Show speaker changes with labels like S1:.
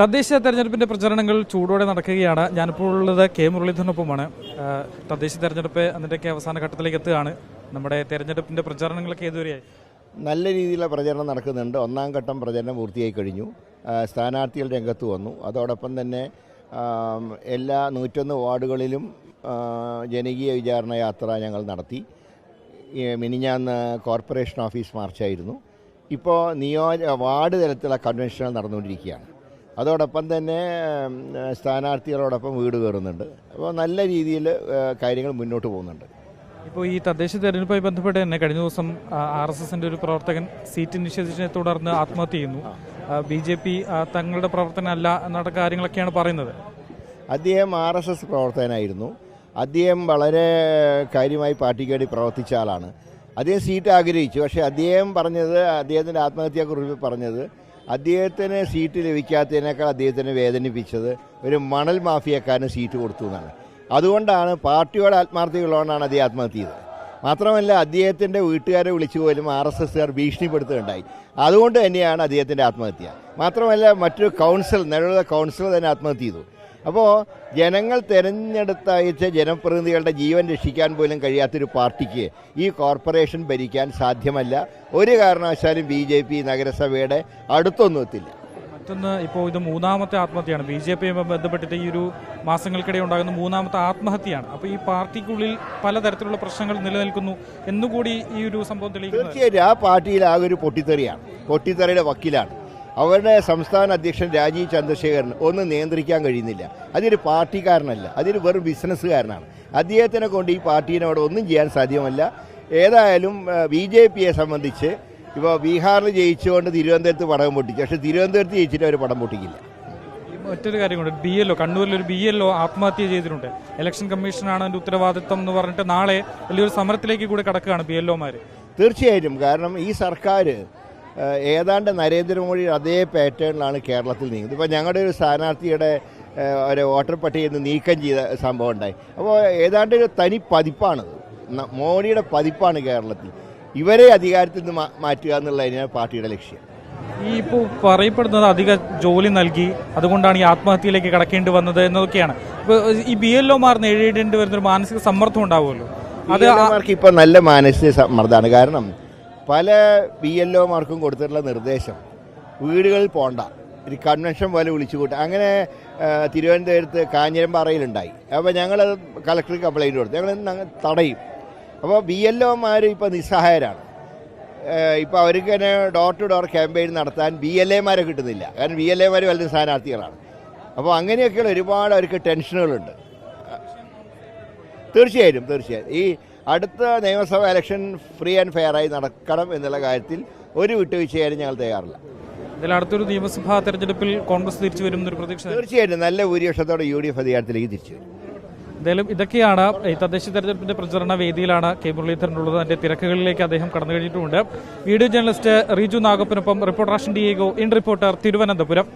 S1: തദ്ദേശ തെരഞ്ഞെടുപ്പിന്റെ പ്രചരണങ്ങൾ ചൂടോടെ നടക്കുകയാണ്. ഞാനിപ്പോൾ ഉള്ളത് കെ മുരളീധരനൊപ്പമാണ്. തദ്ദേശ തെരഞ്ഞെടുപ്പ് അതിന്റെയൊക്കെ അവസാന ഘട്ടത്തിലേക്ക് എത്തുകയാണ്. നമ്മുടെ തെരഞ്ഞെടുപ്പിന്റെ പ്രചരണങ്ങളൊക്കെ ഏതുവരെയായി?
S2: നല്ല രീതിയിലുള്ള പ്രചരണം നടക്കുന്നുണ്ട്. ഒന്നാം ഘട്ടം പ്രചരണം പൂർത്തിയായി കഴിഞ്ഞു. സ്ഥാനാർത്ഥികൾ രംഗത്ത് വന്നു. അതോടൊപ്പം തന്നെ എല്ലാ നൂറ്റൊന്ന് വാർഡുകളിലും ജനകീയ വിചാരണ യാത്ര ഞങ്ങൾ നടത്തി. മിനിഞ്ഞാന്ന് കോർപ്പറേഷൻ ഓഫീസ് മാർച്ചായിരുന്നു. ഇപ്പോൾ നിയോജ വാർഡ് തലത്തിലുള്ള കൺവെൻഷനുകൾ നടന്നുകൊണ്ടിരിക്കുകയാണ്. അതോടൊപ്പം തന്നെ സ്ഥാനാർത്ഥികളോടൊപ്പം വീട് കയറുന്നുണ്ട്. അപ്പോൾ നല്ല രീതിയിൽ കാര്യങ്ങൾ മുന്നോട്ട് പോകുന്നുണ്ട്.
S1: ഇപ്പോൾ ഈ തദ്ദേശ തെരഞ്ഞെടുപ്പുമായി ബന്ധപ്പെട്ട് തന്നെ കഴിഞ്ഞ ദിവസം ആർ എസ് എസിന്റെ ഒരു പ്രവർത്തകൻ സീറ്റ് നിഷേധിച്ചതിനെ തുടർന്ന് ആത്മഹത്യ ചെയ്യുന്നു. ബി ജെ പി തങ്ങളുടെ പ്രവർത്തനമല്ല എന്നുള്ള കാര്യങ്ങളൊക്കെയാണ് പറയുന്നത്.
S2: അദ്ദേഹം ആർ എസ് എസ് പ്രവർത്തകനായിരുന്നു. അദ്ദേഹം വളരെ കാര്യമായി പാർട്ടിക്ക് വേണ്ടി പ്രവർത്തിച്ച ആളാണ്. അദ്ദേഹം സീറ്റ് ആഗ്രഹിച്ചു. പക്ഷേ അദ്ദേഹം പറഞ്ഞത് അദ്ദേഹത്തിന്റെ ആത്മഹത്യയെക്കുറിച്ച് പറഞ്ഞത് അദ്ദേഹത്തിന് സീറ്റ് ലഭിക്കാത്തതിനേക്കാൾ അദ്ദേഹത്തിനെ വേദനിപ്പിച്ചത് ഒരു മണൽ മാഫിയക്കാരന് സീറ്റ് കൊടുത്തു എന്നാണ്. അതുകൊണ്ടാണ് പാർട്ടിയോട് ആത്മാർത്ഥതയുള്ളതുകൊണ്ടാണ് അദ്ദേഹം ആത്മഹത്യ ചെയ്തത് മാത്രമല്ല അദ്ദേഹത്തിന്റെ വീട്ടുകാരെ വിളിച്ചു പോലും ആർ എസ് എസ്സുകാർ ഭീഷണിപ്പെടുത്തുകയുണ്ടായി. അതുകൊണ്ട് തന്നെയാണ് അദ്ദേഹത്തിന്റെ ആത്മഹത്യ. മാത്രമല്ല മറ്റൊരു കൗൺസിൽ നിലവിലുള്ള കൗൺസിൽ തന്നെ ആത്മഹത്യ ചെയ്തു. അപ്പോൾ ജനങ്ങൾ തിരഞ്ഞെടുത്തയച്ച ജനപ്രതിനിധികളുടെ ജീവൻ രക്ഷിക്കാൻ പോലും കഴിയാത്തൊരു പാർട്ടിക്ക് ഈ കോർപ്പറേഷൻ ഭരിക്കാൻ സാധ്യമല്ല. ഒരു കാരണവശാലും ബി ജെ പി നഗരസഭയുടെ അടുത്തൊന്നും എത്തില്ല.
S1: മറ്റൊന്ന് ഇപ്പോൾ ഇത് മൂന്നാമത്തെ ആത്മഹത്യയാണ്. ബി ജെ പിയുമായി ബന്ധപ്പെട്ടിട്ട് ഈ ഒരു മാസങ്ങൾക്കിടെ ഉണ്ടാകുന്ന മൂന്നാമത്തെ ആത്മഹത്യയാണ്. അപ്പോൾ ഈ പാർട്ടിക്കുള്ളിൽ പലതരത്തിലുള്ള പ്രശ്നങ്ങൾ നിലനിൽക്കുന്നു എന്നുകൂടി ഈ ഒരു സംഭവം തെളിയിക്കുന്നു
S2: തീർച്ചയായിട്ടും ആ പാർട്ടിയിൽ ആകെ ഒരു പൊട്ടിത്തെറിയാണ്. പൊട്ടിത്തെറിയുടെ വക്കീലാണ്. അവരുടെ സംസ്ഥാന അധ്യക്ഷൻ രാജീവ് ചന്ദ്രശേഖരൻ ഒന്നും നിയന്ത്രിക്കാൻ കഴിയുന്നില്ല. അതൊരു പാർട്ടിക്കാരനല്ല. അതൊരു വെറും ബിസിനസ്സുകാരനാണ്. അദ്ദേഹത്തിനെ കൊണ്ട് ഈ പാർട്ടീനോട് ഒന്നും ചെയ്യാൻ സാധ്യമല്ല. ഏതായാലും ബി ജെ പിയെ സംബന്ധിച്ച് ഇപ്പോൾ ബീഹാറിൽ ജയിച്ചുകൊണ്ട് തിരുവനന്തപുരത്ത് പടം പൊട്ടിച്ചു. പക്ഷേ തിരുവനന്തപുരത്ത് ജയിച്ചിട്ട് അവർ പടം പൊട്ടിക്കില്ല.
S1: മറ്റൊരു കാര്യം കൊണ്ട് ബി എൽ ഒ കണ്ണൂരിൽ ഒരു ബി എൽ ഒ ആത്മഹത്യ ചെയ്തിട്ടുണ്ട്. ഇലക്ഷൻ കമ്മീഷനാണ് അതിന്റെ ഉത്തരവാദിത്വം എന്ന് പറഞ്ഞിട്ട് നാളെ വലിയൊരു സമരത്തിലേക്ക് കൂടെ കടക്കുകയാണ് ബി എൽ ഒമാർ
S2: തീർച്ചയായിട്ടും. കാരണം ഈ സർക്കാർ ഏതാണ്ട് നരേന്ദ്രമോദിയുടെ അതേ പാറ്റേണിലാണ് കേരളത്തിൽ നീങ്ങുന്നത്. ഇപ്പോൾ ഞങ്ങളുടെ ഒരു സ്ഥാനാർത്ഥിയുടെ ഒരു വോട്ടർ പട്ടികയിൽ നിന്ന് നീക്കം ചെയ്ത സംഭവം ഉണ്ടായി. അപ്പോൾ ഏതാണ്ട് ഒരു തനി പതിപ്പാണത് മോഡിയുടെ പതിപ്പാണ് കേരളത്തിൽ. ഇവരെ അധികാരത്തിൽ നിന്ന് മാറ്റുക എന്നുള്ളതിനാണ് പാർട്ടിയുടെ ലക്ഷ്യം.
S1: ഈ ഇപ്പോൾ പറയപ്പെടുന്നത് അധിക ജോലി നൽകി അതുകൊണ്ടാണ് ഈ ആത്മഹത്യയിലേക്ക് കടക്കേണ്ടി വന്നത് എന്നതൊക്കെയാണ്. ഇപ്പോൾ ഈ ബി എൽ ഒമാർ നേരിടേണ്ടി വരുന്ന ഒരു മാനസിക സമ്മർദ്ദം ഉണ്ടാവുമല്ലോ. അത്
S2: ഇപ്പോൾ നല്ല മാനസിക സമ്മർദ്ദമാണ്. കാരണം പല ബി എൽ ഒമാർക്കും കൊടുത്തിട്ടുള്ള നിർദ്ദേശം. വീടുകളിൽ പോണ്ട. ഒരു കൺവെൻഷൻ പോലെ വിളിച്ചു കൂട്ടുക അങ്ങനെ തിരുവനന്തപുരത്ത് കാഞ്ഞിരമ്പാറയിലുണ്ടായി അപ്പോൾ ഞങ്ങൾ കളക്ടർക്ക് കംപ്ലൈന്റ് കൊടുത്തു. ഞങ്ങൾ തടയും. അപ്പോൾ ബി എൽ ഒമാർ ഇപ്പോൾ നിസ്സഹായരാണ്. ഇപ്പോൾ അവർക്ക് തന്നെ ഡോർ ടു ഡോർ ക്യാമ്പയിൻ നടത്താൻ ബി എൽ എമാരെ കിട്ടുന്നില്ല. കാരണം ബി എൽ എമാർ വലിയ സ്ഥാനാർത്ഥികളാണ്. അപ്പോൾ അങ്ങനെയൊക്കെയുള്ള ഒരുപാട് അവർക്ക് ടെൻഷനുകളുണ്ട് തീർച്ചയായിട്ടും തീർച്ചയായും ഈ അടുത്ത നിയമസഭാ ഇലക്ഷൻ ഫ്രീ ആൻഡ് ഫെയർ ആയി നടക്കണം എന്നുള്ള കാര്യത്തിൽ ഒരു വിട്ടുവീഴ്ചയായാലും ഞങ്ങൾ തയ്യാറില്ല.
S1: ഇതിൽ അടുത്തൊരു നിയമസഭാ തെരഞ്ഞെടുപ്പിൽ കോൺഗ്രസ് തിരിച്ചു വരും എന്നൊരു പ്രതീക്ഷ
S2: തീർച്ചയായിട്ടും നല്ല ഭൂരിപക്ഷത്തോടെ യു ഡി എഫ് അധികാരത്തിലേക്ക് തിരിച്ചു വരും.
S1: എന്തായാലും ഇതൊക്കെയാണ് തദ്ദേശ തെരഞ്ഞെടുപ്പിന്റെ പ്രചരണ വേദിയിലാണ് കെ മുരളീധരനുള്ളത്. അതിന്റെ തിരക്കുകളിലേക്ക് അദ്ദേഹം കടന്നു കഴിഞ്ഞിട്ടുമുണ്ട്. Video journalist Reeju നാഗപ്പനൊപ്പം reporter Diego in reporter Thiruvananthapuram.